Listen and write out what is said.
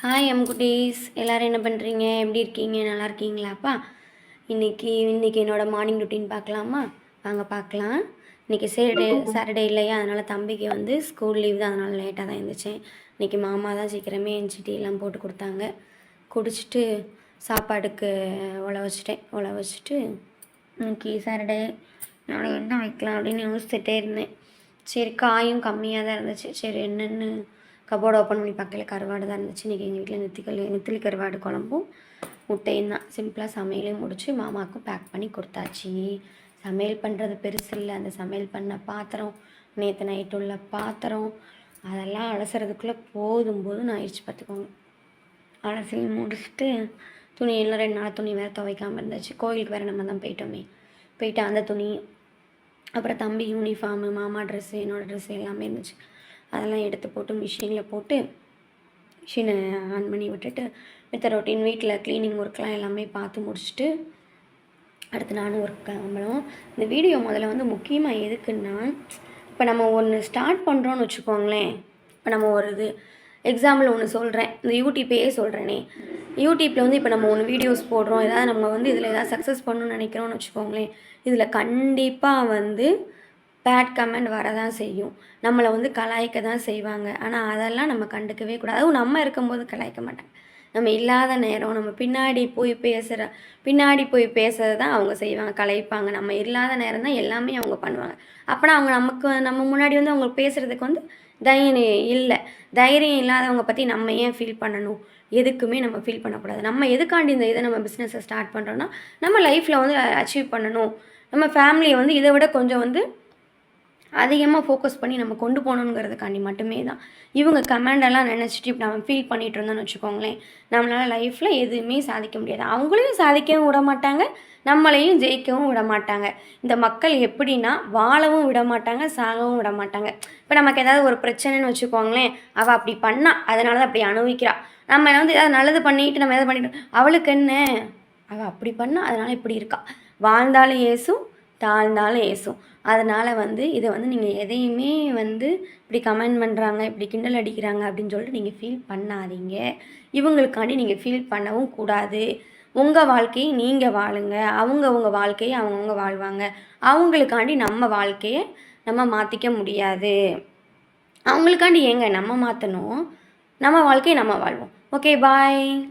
Hi M குட்டீஸ் எல்லோரும் என்ன பண்ணுறீங்க எப்படி இருக்கீங்க? நல்லா இருக்கீங்களாப்பா? இன்றைக்கி இன்றைக்கி என்னோடய மார்னிங் ரொட்டீன் பார்க்கலாமா? வாங்க பார்க்கலாம். இன்றைக்கி சேட்டர்டே சாட்டர்டே இல்லையா? அதனால் தம்பிக்கு வந்து ஸ்கூல் லீவ் தான். அதனால் லேட்டாக தான் இருந்துச்சேன் இன்றைக்கி மாமா தான் சீக்கிரமே எழுந்திரிச்சு எல்லாம் போட்டு கொடுத்தாங்க. குடிச்சிட்டு சாப்பாடுக்கு உழ வச்சுட்டேன். உழ வச்சுட்டு இன்றைக்கி சாட்டர்டே நாளை என்ன வைக்கலாம் அப்படின்னு யோசிச்சுட்டே இருந்தேன். சரி காயும் கம்மியாக தான் இருந்துச்சு. சரி என்னென்னு கபோர்டு ஓப்பன் பண்ணி பார்க்கல கருவாடு தான் இருந்துச்சு. இன்றைக்கி எங்கள் வீட்டில் நெத்திக்கல் நெத்திலி கருவாடு குழம்பும் முட்டையும் தான். சிம்பிளாக சமையலையும் முடித்து மாமாவுக்கும் பேக் பண்ணி கொடுத்தாச்சு. சமையல் பண்ணுறது பெருசு இல்லை. அந்த சமையல் பண்ண பாத்திரம் நேற்று நைட்டு உள்ள பாத்திரம் அதெல்லாம் அலசுறதுக்குள்ளே போதும் போதும் நான் ஆயிடுச்சு பார்த்துக்கோங்க. அலசி முடிச்சுட்டு துணி எல்லாம் ரெண்டு நாள் துணி வேறு துவைக்காமல் இருந்துச்சு. கோயிலுக்கு வேறு நம்ம தான் போயிட்டோமே. போயிட்டு அந்த துணி அப்புறம் தம்பி யூனிஃபார்மு மாமா ட்ரெஸ்ஸு என்னோடய ட்ரெஸ்ஸு எல்லாமே இருந்துச்சு. அதெல்லாம் எடுத்து போட்டு மிஷினில் போட்டு மிஷினை ஆன் பண்ணி விட்டுட்டு மித்த ரொட்டீன் வீட்டில் க்ளீனிங் ஒர்க்லாம் எல்லாமே பார்த்து முடிச்சுட்டு அடுத்து நானும் ஒர்க் கம்பளம் இந்த வீடியோ முதல்ல வந்து முக்கியமாக எதுக்குன்னா இப்போ நம்ம ஒன்று ஸ்டார்ட் பண்ணுறோன்னு வச்சுக்கோங்களேன். இப்போ நம்ம ஒரு இது எக்ஸாம்பிள் ஒன்று சொல்கிறேன் இந்த யூடியூப்பையே சொல்கிறேனே யூடியூப்பில் வந்து இப்போ நம்ம ஒன்று வீடியோஸ் போடுறோம். ஏதாவது நம்ம வந்து இதில் ஏதாவது சக்ஸஸ் பண்ணணும்னு நினைக்கிறோன்னு வச்சுக்கோங்களேன். இதில் கண்டிப்பாக வந்து பேட் கமெண்ட் வரதான் செய்யும். நம்மளை வந்து கலாய்க்க தான் செய்வாங்க. ஆனால் அதெல்லாம் நம்ம கண்டுக்கவே கூடாது. அதுவும் நம்ம இருக்கும்போது கலாய்க்க மாட்டாங்க. நம்ம இல்லாத நேரம் நம்ம பின்னாடி போய் பேசுகிற பின்னாடி போய் பேசுறது தான் அவங்க செய்வாங்க கலைப்பாங்க நம்ம இல்லாத நேரம் தான் எல்லாமே அவங்க பண்ணுவாங்க. அப்போனா அவங்க நமக்கு நம்ம முன்னாடி வந்து அவங்க பேசுகிறதுக்கு வந்து தைரியம் இல்லை. தைரியம் இல்லாதவங்க பற்றி நம்ம ஏன் ஃபீல் பண்ணணும்? எதுக்குமே நம்ம ஃபீல் பண்ணக்கூடாது. நம்ம எதுக்காண்டி இந்த இதை நம்ம பிஸ்னஸை ஸ்டார்ட் பண்ணுறோன்னா நம்ம லைஃப்பில் வந்து அச்சீவ் பண்ணணும். நம்ம ஃபேமிலியை வந்து இதை விட கொஞ்சம் வந்து அதிகமாக ஃபோக்கஸ் பண்ணி நம்ம கொண்டு போகணுங்கிறதுக்காண்டி மட்டுமே தான் இவங்க கமாண்டெல்லாம் நினச்சிட்டு இப்போ நம்ம ஃபீல் பண்ணிகிட்டு இருந்தோம்னு வச்சுக்கோங்களேன். நம்மளால் லைஃப்பில் எதுவுமே சாதிக்க முடியாது. அவங்களையும் சாதிக்கவும் விட மாட்டாங்க நம்மளையும் ஜெயிக்கவும் விட மாட்டாங்க. இந்த மக்கள் எப்படின்னா வாழவும் விட மாட்டாங்க சாகவும் விட மாட்டாங்க. இப்போ நமக்கு ஏதாவது ஒரு பிரச்சனைன்னு வச்சுக்கோங்களேன் அவள் அப்படி பண்ணா அதனால தான் அப்படி அனுபவிக்கிறா. நம்ம வந்து ஏதாவது நல்லது பண்ணிட்டு நம்ம எதாவது பண்ணிட்டு அவளுக்கு என்ன? அவள் அப்படி பண்ணா அதனால் இப்படி இருக்கா. வாழ்ந்தாலும் ஏசும் தாழ்ந்தாலும் ஏசும் அதனால் வந்து இதை வந்து நீங்கள் எதையுமே வந்து இப்படி கமெண்ட் பண்ணுறாங்க இப்படி கிண்டல் அடிக்கிறாங்க அப்படின்னு சொல்லிட்டு நீங்கள் ஃபீல் பண்ணாதீங்க. இவங்களுக்காண்டி நீங்கள் ஃபீல் பண்ணவும் கூடாது. உங்கள் வாழ்க்கையை நீங்கள் வாழுங்க. அவங்க உங்கள் வாழ்க்கையை அவங்கவுங்க வாழ்வாங்க. அவங்களுக்காண்டி நம்ம வாழ்க்கையை நம்ம மாற்றிக்க முடியாது. அவங்களுக்காண்டி ஏங்க நம்ம மாற்றணும் நம்ம வாழ்க்கையை நம்ம வாழ்வோம். Okay bye